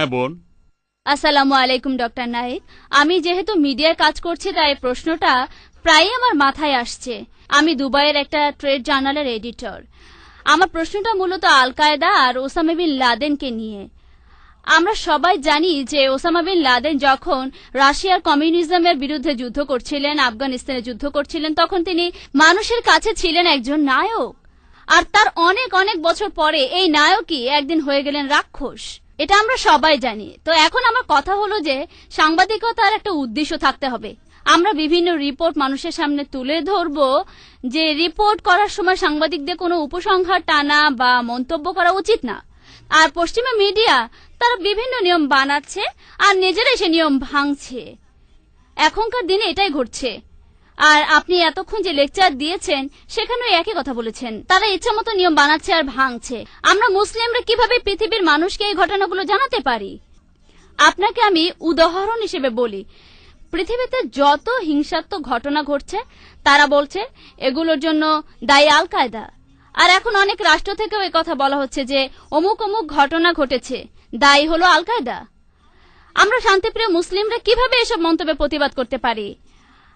হ্যাঁ বোন। আসসালামু আলাইকুম, ডক্টর নাহিদ। আমি যেহেতু মিডিয়ায় কাজ করছি, তাই প্রশ্নটা প্রায়ই আমার মাথায় আসছে। আমি দুবাইয়ের একটা ট্রেড জার্নালের এডিটর। আমার প্রশ্নটা মূলত আল কায়দা আর ওসামা বিন লাদেনকে নিয়ে। আমরা সবাই জানি যে ওসামা বিন লাদেন যখন রাশিয়ার কমিউনিজমের বিরুদ্ধে যুদ্ধ করছিলেন, আফগানিস্তানে যুদ্ধ করছিলেন, তখন তিনি মানুষের কাছে ছিলেন একজন নায়ক। আর তার অনেক অনেক বছর পরে এই নায়কই একদিন হয়ে গেলেন রাক্ষস। এটা আমরা সবাই জানি। তো এখন আমার কথা হলো যে, সাংবাদিকতার একটা উদ্দেশ্য থাকতে হবে। আমরা বিভিন্ন রিপোর্ট মানুষের সামনে তুলে ধরব যে, রিপোর্ট করার সময় সাংবাদিকদের কোনো উপসংহার টানা বা মন্তব্য করা উচিত না। আর পশ্চিমা মিডিয়া, তারা বিভিন্ন নিয়ম বানাচ্ছে আর নিজেরাই সে নিয়ম ভাঙছে। এখনকার দিনে এটাই ঘটছে। আর আপনি এতক্ষণ যে লেকচার দিয়েছেন, সেখানেও একই কথা বলেছেন। তারা ইচ্ছা মতো নিয়ম বানাচ্ছে আর ভাঙছে। আমরা মুসলিমরা কীভাবে পৃথিবীর মানুষকে এই ঘটনাগুলো জানাতে পারি? আপনাকে আমি উদাহরণ হিসেবে বলি। পৃথিবীতে যত হিংসাত্মক ঘটনা ঘটছে, তারা বলছে, এগুলোর জন্য দায়ী আল কায়দা আর এখন অনেক রাষ্ট্র থেকেও কথা বলা হচ্ছে যে, অমুক অমুক ঘটনা ঘটেছে, দায়ী হলো আল কায়দা আমরা শান্তিপ্রিয় মুসলিমরা কীভাবে এসব মন্তব্যে প্রতিবাদ করতে পারি?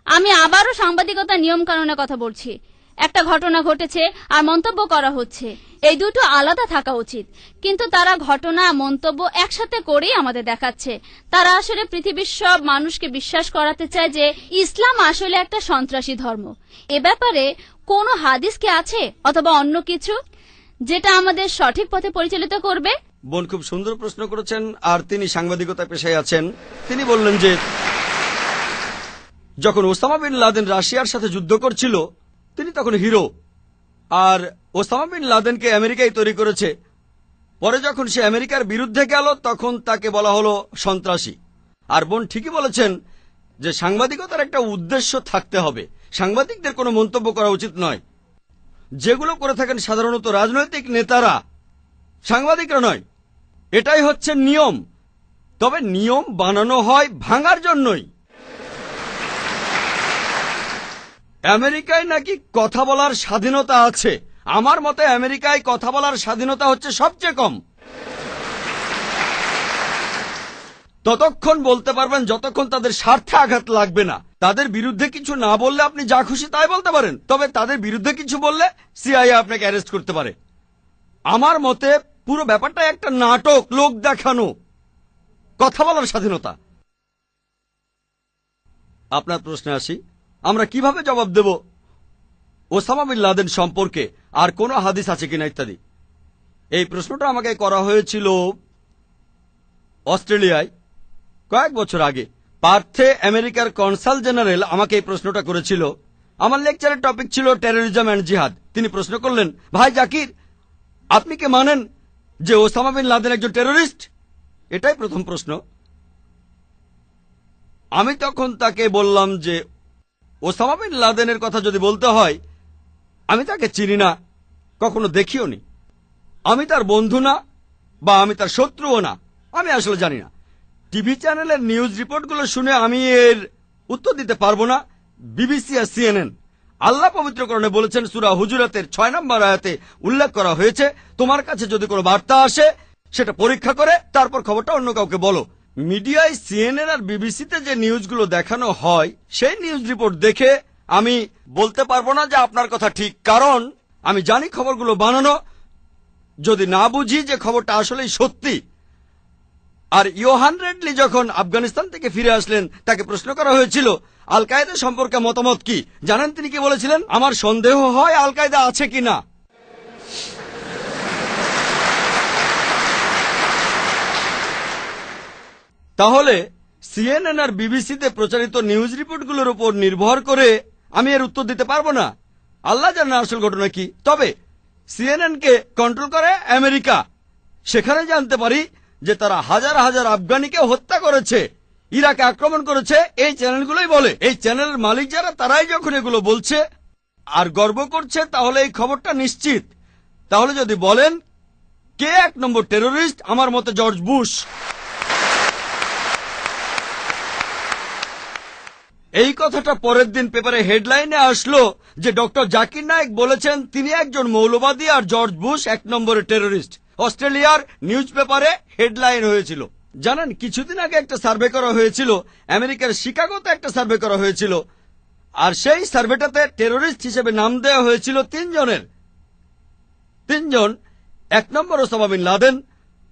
আমি আবারও সাংবাদিকতা নিয়ম কানুনের কথা বলছি। একটা ঘটনা ঘটেছে আর মন্তব্য করা হচ্ছে। এই দুটো আলাদা থাকা উচিত। কিন্তু তারা ঘটনা মন্তব্য একসাথে করেই আমাদের দেখাচ্ছে। তারা আসলে পৃথিবীর সব মানুষকে বিশ্বাস করাতে চায় যে ইসলাম আসলে একটা সন্ত্রাসী ধর্ম। এ ব্যাপারে কোনো হাদিস কি আছে অথবা অন্য কিছু যেটা আমাদের সঠিক পথে পরিচালিত করবে? বোন খুব সুন্দর প্রশ্ন করেছেন আর তিনি সাংবাদিকতা পেশায় আছেন। তিনি বললেন যে যখন ওসামা বিন লাদেন রাশিয়ার সাথে যুদ্ধ করছিল, তিনি তখন হিরো। আর ওসামা বিন লাদেনকে আমেরিকাই তৈরি করেছে। পরে যখন সে আমেরিকার বিরুদ্ধে গেল, তখন তাকে বলা হলো সন্ত্রাসী। আর বোন ঠিকই বলেছেন যে সাংবাদিকতার একটা উদ্দেশ্য থাকতে হবে। সাংবাদিকদের কোনো মন্তব্য করা উচিত নয়। যেগুলো করে থাকেন সাধারণত রাজনৈতিক নেতারা, সাংবাদিকরা নয়। এটাই হচ্ছে নিয়ম। তবে নিয়ম বানানো হয় ভাঙার জন্যই। আমেরিকায় নাকি কথা বলার স্বাধীনতা আছে? আমার মতে আমেরিকায় কথা বলার স্বাধীনতা হচ্ছে সবচেয়ে কম। ততক্ষণ বলতে পারবেন যতক্ষণ তাদের স্বার্থে আঘাত লাগবে না। তাদের বিরুদ্ধে কিছু না বললে আপনি যা খুশি তাই বলতে পারেন। তবে তাদের বিরুদ্ধে কিছু বললে সিআইএ আপনাকে অ্যারেস্ট করতে পারে। আমার মতে পুরো ব্যাপারটা একটা নাটক, লোক দেখানো, কথা বলার স্বাধীনতা। আপনার প্রশ্নে আসি। আমরা কীভাবে জবাব দেব? ওসামা বিন লাদেন সম্পর্কে আর কোন হাদিস আছে কিনা ইত্যাদি? এই প্রশ্নটা আমাকে করা হয়েছিল অস্ট্রেলিয়ায় কয়েক বছর আগে। পার্থে আমেরিকার কনসাল জেনারেল আমাকে এই প্রশ্নটা করেছিল। আমার লেকচারের টপিক ছিল টেরোরিজম অ্যান্ড জিহাদ তিনি প্রশ্ন করলেন, ভাই জাকির, আপনি কি মানেন যে ওসামা বিন লাদেন একজন টেরোরিস্ট এটাই প্রথম প্রশ্ন। আমি তখন তাকে বললাম যে ওসামা বিন লাদেনের কথা যদি বলতে হয়, আমি তাকে চিনি না, কখনো দেখিও নি। আমি তার বন্ধু না, বা আমি তার শত্রুও না, আমি আসলে জানি না। টিভি চ্যানেলের নিউজ রিপোর্টগুলো শুনে আমি এর উত্তর দিতে পারব না, বিবিসি আর সিএনএন। আল্লাহ পবিত্রকরণে বলেছেন, সুরা হুজুরাতের ছয় নম্বর আয়াতে উল্লেখ করা হয়েছে, তোমার কাছে যদি কোনো বার্তা আসে, সেটা পরীক্ষা করে, তারপর খবরটা অন্য কাউকে বলো। মিডিয়ায় সিএনএন আর বিবিসিতে যে নিউজগুলো দেখানো হয়, সেই নিউজ রিপোর্ট দেখে আমি বলতে পারব না যে আপনার কথা ঠিক। কারণ আমি জানি খবরগুলো বানানো। যদি না বুঝি যে খবরটা আসলেই সত্যি। আর ইয়োহান রেডলি যখন আফগানিস্তান থেকে ফিরে আসলেন, তাকে প্রশ্ন করা হয়েছিল আল কায়দা সম্পর্কে মতামত কি? জানেন তিনি কি বলেছিলেন? আমার সন্দেহ হয় আল কায়দা আছে কি না তাহলে সিএনএন আর বিবিসিতে প্রচারিত নিউজ রিপোর্টগুলোর উপর নির্ভর করে আমি এর উত্তর দিতে পারব না। আল্লাহ জানে আসল ঘটনা কি। তবে সিএনএন কে কন্ট্রোল করে আমেরিকা। সেখানে জানতে পারি যে তারা হাজার হাজার আফগানিকে হত্যা করেছে। ইরাকে আক্রমণ করেছে। এই চ্যানেলগুলোই বলে। এই চ্যানেলের মালিক যারা, তারাই যখন এগুলো বলছে আর গর্ব করছে, তাহলে এই খবরটা নিশ্চিত। তাহলে যদি বলেন, কে এক নম্বর টেরোরিস্ট আমার মতে জর্জ বুশ। এই কথাটা পরের দিন পেপারে হেডলাইনে আসলো যে ডক্টর জাকির নায়েক বলেছেন তিনি একজন মৌলবাদী আর জর্জ বুশ এক নম্বরের টেরোরিস্ট। অস্ট্রেলিয়ার নিউজ পেপারে হেডলাইন হয়েছিল। জানেন, কিছুদিন আগে একটা সার্ভে করা হয়েছিল, আমেরিকার শিকাগোতে একটা সার্ভে করা হয়েছিল, আর সেই সার্ভেটাতে টেরোরিস্ট হিসেবে নাম দেওয়া হয়েছিল তিনজনের। তিনজন, এক নম্বর ওসামা বিন লাদেন,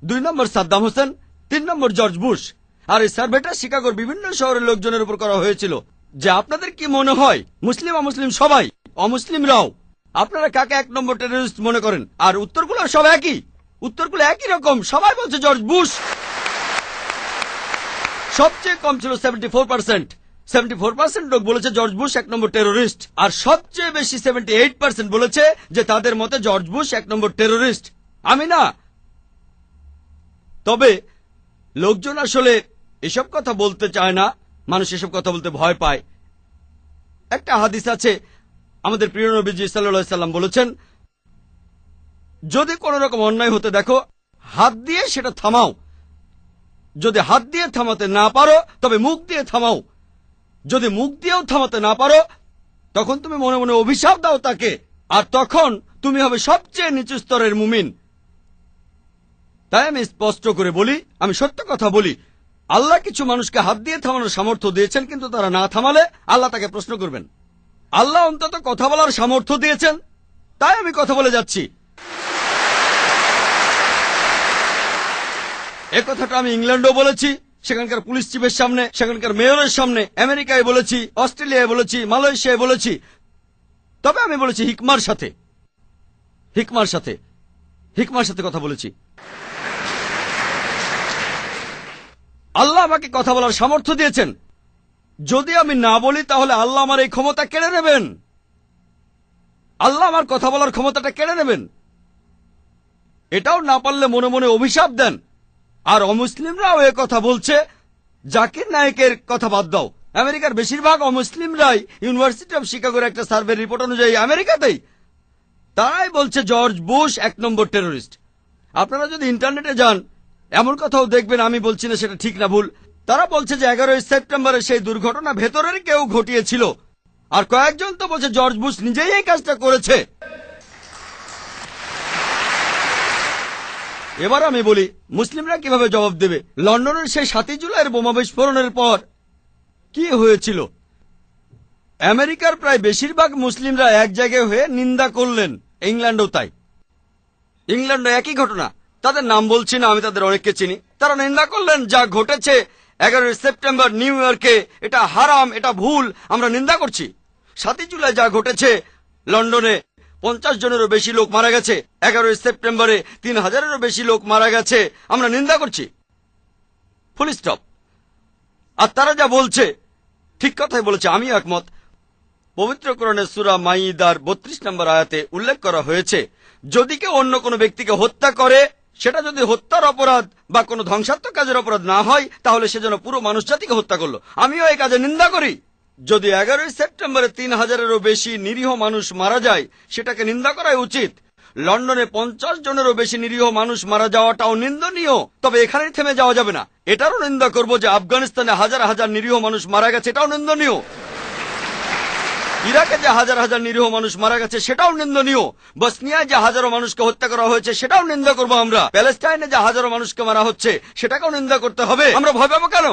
দুই নম্বর সাদ্দাম হোসেন, তিন নম্বর জর্জ বুশ। আর এই সার্ভেটা শিকাগোর বিভিন্ন শহরের লোকজনের উপর করা হয়েছিল। যে আপনাদের কি মনে হয়, মুসলিম, অমুসলিম সবাই? অমুসলিমরাও আপনারা কাকে এক নম্বর টেরোরিস্ট মনে করেন? আর উত্তরগুলো সব একই। উত্তরগুলো একই রকম। সবাই বলছে জর্জ বুশ। সবচেয়ে কম ছিল seventy four percent seventy four percent লোক বলেছে জর্জ বুশ এক নম্বর টেরোরিস্ট আর সবচেয়ে বেশি সেভেন্টি এইট পার্সেন্ট বলেছে যে তাদের মতে জর্জ বুশ এক নম্বর টেরোরিস্ট আমি না। তবে লোকজন আসলে এসব কথা বলতে চায় না। মানুষ এসব কথা বলতে ভয় পায়। একটা হাদিস আছে, আমাদের প্রিয় নবীজি সাল্লাহ সাল্লাম বলেছেন, যদি কোন রকম অন্যায় হতে দেখো, হাত দিয়ে সেটা থামাও। যদি হাত দিয়ে থামাতে না পারো, তবে মুখ দিয়ে থামাও। যদি মুখ দিয়েও থামাতে না পারো, তখন তুমি মনে মনে অভিশাপ দাও তাকে, আর তখন তুমি হবে সবচেয়ে নিচু স্তরের মুমিন। তাই আমি স্পষ্ট করে বলি, আমি সত্য কথা বলি আল্লাহ কিছু মানুষকে হাত দিয়ে থামানোর সামর্থ্য দিয়েছেন, কিন্তু তারা না থামালে আল্লাহ তাকে প্রশ্ন করবেন। আল্লাহ অন্তত কথা বলার সামর্থ্য দিয়েছেন। তাই আমি কথা বলে যাচ্ছি। এ কথাটা আমি ইংল্যান্ডও বলেছি, সেখানকার পুলিশ চিফের সামনে, সেখানকার মেয়রের সামনে, আমেরিকায় বলেছি, অস্ট্রেলিয়ায় বলেছি, মালয়েশিয়ায় বলেছি। তবে আমি বলেছি হিকমার সাথে। হিকমার সাথে। হিকমার সাথে কথা বলেছি। আল্লাহ আমাকে কথা বলার সামর্থ্য দিয়েছেন। যদি আমি না বলি, তাহলে আল্লাহ আমার এই ক্ষমতা কেড়ে নেবেন। আল্লাহ আমার কথা বলার ক্ষমতাটা কেড়ে নেবেন। এটাও না পারলে মনে মনে অভিশাপ দেন। আর অমুসলিমরাও এ কথা বলছে। জাকির নায়কের কথা বাদ দাও। আমেরিকার বেশিরভাগ অমুসলিমরাই ইউনিভার্সিটি অফ শিকাগোর একটা সার্ভে রিপোর্ট অনুযায়ী আমেরিকাতেই। তারাই বলছে, জর্জ বুশ এক নম্বর টেরোরিস্ট আপনারা যদি ইন্টারনেটে যান এমন কথাও দেখবেন, আমি বলছি না সেটা ঠিক না, ভুল। তারা বলছে যে এগারোই সেপ্টেম্বরে সেই দুর্ঘটনা ভেতরের কেউ ঘটিয়েছিল। আর কয়েকজন তো বলছে, জর্জ বুশ নিজেই এই কাজটা করেছে। এবার আমি বলি, মুসলিমরা কীভাবে জবাব দেবে? লন্ডনের সেই সাতই জুলাইয়ের বোমা বিস্ফোরণের পর কি হয়েছিল? আমেরিকার প্রায় বেশিরভাগ মুসলিমরা এক জায়গায় হয়ে নিন্দা করলেন, ইংল্যান্ডও তাই। ইংল্যান্ডও একই ঘটনা। তাদের নাম বলছি না, আমি তাদের অনেককে চিনি। তারা নিন্দা করলেন, যা ঘটেছে এগারোই সেপ্টেম্বর নিউ ইয়র্কে, এটা হারাম, এটা ভুল, আমরা নিন্দা করছি। সাতই জুলাই যা ঘটেছে, লন্ডনে পঞ্চাশ জনেরও বেশি লোক মারা গেছে, এগারোই সেপ্টেম্বরে তিন হাজারেরও বেশি লোক মারা গেছে, আমরা নিন্দা করছি। Full stop. আর তারা যা বলছে, ঠিক কথাই বলেছে, আমি একমত। পবিত্র কোরআনের সুরা মাইদার বত্রিশ নম্বর আয়াতে উল্লেখ করা হয়েছে, যদি কেউ অন্য কোনো ব্যক্তিকে হত্যা করে সেটা যদি হত্যার অপরাধ বা কোনো ধ্বংসাত্মক কাজের অপরাধ না হয়, তাহলে সে যেন পুরো মানুষ জাতিকে হত্যা করল। আমিও এই কাজে নিন্দা করি। যদি এগারোই সেপ্টেম্বরে তিন হাজারেরও বেশি নিরীহ মানুষ মারা যায়, সেটাকে নিন্দা করাই উচিত। লন্ডনে পঞ্চাশ জনেরও বেশি নিরীহ মানুষ মারা যাওয়াটাও নিন্দনীয়, তবে এখানেই থেমে যাওয়া যাবে না। এটারও নিন্দা করব যে আফগানিস্তানে হাজার হাজার নিরীহ মানুষ মারা গেছে, এটাও নিন্দনীয়। ইরাকে যে হাজার হাজার নিরীহ মানুষ মারা গেছে, সেটাও নিন্দনীয়। বসনিয়ায় যে হাজারো মানুষকে হত্যা করা হয়েছে, সেটাও নিন্দা করব আমরা। প্যালেস্টাইনে যে হাজারো মানুষকে মারা হচ্ছে, সেটাকেও নিন্দা করতে হবে। আমরা ভয় পাবো কেন?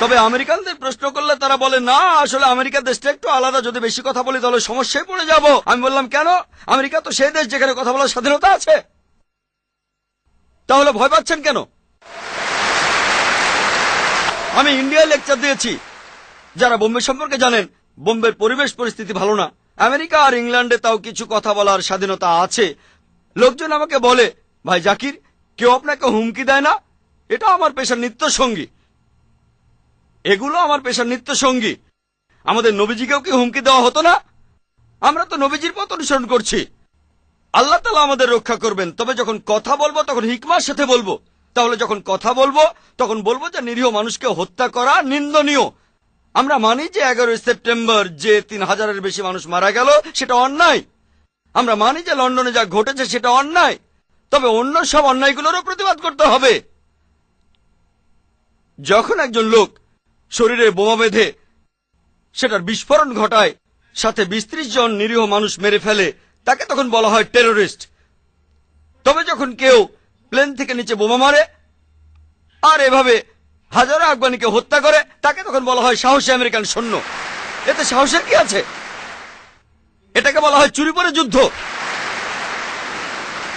তবে আমেরিকানদের প্রশ্ন করলে তারা বলে, না, আসলে আমেরিকা দেশটা একটু আলাদা। যদি বেশি কথা বলি, তাহলে সমস্যায় পড়ে যাব। আমি বললাম, কেন? আমেরিকা তো সেই দেশ যেখানে কথা বলার স্বাধীনতা আছে। তাহলে ভয় পাচ্ছেন কেন? আমি ইন্ডিয়ায় লেকচার দিয়েছি। যারা বোম্বে সম্পর্কে জানেন, বোম্বের পরিবেশ পরিস্থিতি ভালো না। আমেরিকা আর ইংল্যান্ডে তাও কিছু কথা বলার স্বাধীনতা আছে। লোকজন আমাকে বলে, ভাই জাকির, কেউ আপনাকে হুমকি দেয় না? এটা আমার পেশার নিত্য সঙ্গী। এগুলো আমার পেশার নিত্য সঙ্গী। আমাদের নবীজিকেও কি হুমকি দেওয়া হতো না? আমরা তো নবীজির পথ অনুসরণ করছি। আল্লাহ তালা আমাদের রক্ষা করবেন। তবে যখন কথা বলব, তখন হিকমার সাথে বলব। তাহলে যখন কথা বলব, তখন বলব যে নিরীহ মানুষকে হত্যা করা নিন্দনীয়। আমরা মানি যে এগারোই সেপ্টেম্বর যে তিন হাজারের বেশি মানুষ মারা গেল, সেটা অন্যায়। আমরা মানি যে লন্ডনে যা ঘটেছে, সেটা অন্যায়। তবে অন্য সব অন্যায়গুলোরও প্রতিবাদ করতে হবে। যখন একজন লোক শরীরে বোমা বেঁধে সেটার বিস্ফোরণ ঘটায়, সাথে বিশ জন নিরীহ মানুষ মেরে ফেলে, তাকে তখন বলা হয় টেরোরিস্ট। তবে যখন কেউ প্লেন থেকে নিচে বোমা মারে, আর এভাবে হাজারো আফগানিকে হত্যা করে, তাকে তখন বলা হয় সাহসী আমেরিকান সৈন্য। এতে সাহসের কি আছে? এটাকে বলা হয় চুরি পরে যুদ্ধ।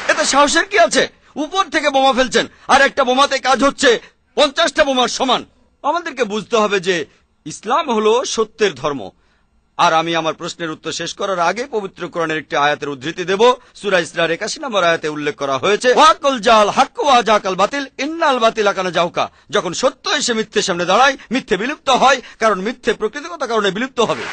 এতে সাহসের কি আছে? উপর থেকে বোমা ফেলছেন, আর একটা বোমাতে কাজ হচ্ছে, পঞ্চাশটা বোমার সমান। আমাদেরকে বুঝতে হবে যে ইসলাম হলো সত্যের ধর্ম। আর আমি আমার প্রশ্নের উত্তর শেষ করার আগে পবিত্র কোরআনের একটি আয়াতের উদ্ধৃতি দেব। সুরা ইসলার একাশি নম্বর আয়াতে উল্লেখ করা হয়েছে, ওয়াকল জাল হাক্কু বাতিল, ইন্নাল বাতিল আকানা জাউকা। যখন সত্য এসে মিথ্যের সামনে দাঁড়ায়, মিথ্যে বিলুপ্ত হয়, কারণ মিথ্যে প্রকৃতিগত কারণে বিলুপ্ত হবে।